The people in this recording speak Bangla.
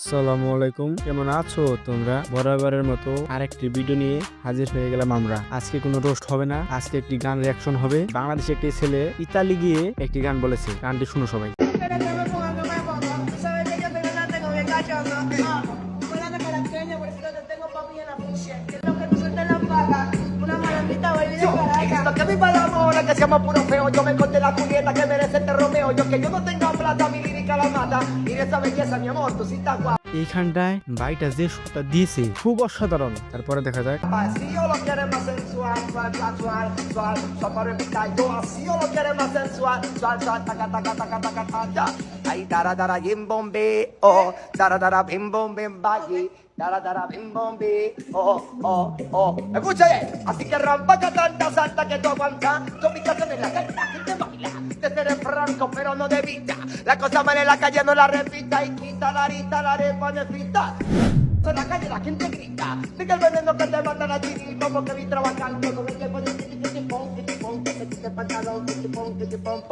আসসালামু আলাইকুম। কেমন আছো তোমরা? বরাবরের মতো আরেকটি ভিডিও নিয়ে হাজির হয়ে গেলাম আমরা। আজকে কোনো রোস্ট হবে না, আজকে একটি গান রিয়াকশন হবে। বাংলাদেশে একটি ছেলে ইতালি গিয়ে একটি গান বলেছে। গানটি শুনো সবাই। Pero seamos puro feo. Yo me corté la Julieta que merece este Romeo. Yo que yo no tenga plata, mi lírica la mata. Mira esa belleza, mi amor, tú sí estás guapa. এইখানটায় বাইটা যে শটটা দিয়েছে খুব অসাধারণ তারপরে দেখা যাক taca. Ay, dara, dara, bim, bombe, oh, dara, dara, bim, bom, bim, baggy. Dara, bim, bombe, oh, oh, oh. Escucha, eh, así que rampa que tanta salta que tú aguantas. Con mi canción en la calle, la gente baila. De ser franco, pero no de vista. La cosa mala en la calle no la repita. Y quita la arita, la arepa necesita. En la calle la gente grita, sigue el veneno que te mandan a ti, como que vi trabajando con el tiempo de ti, ti, ti, ti, ti, ti, pantalón, ti, pom, ti, pom.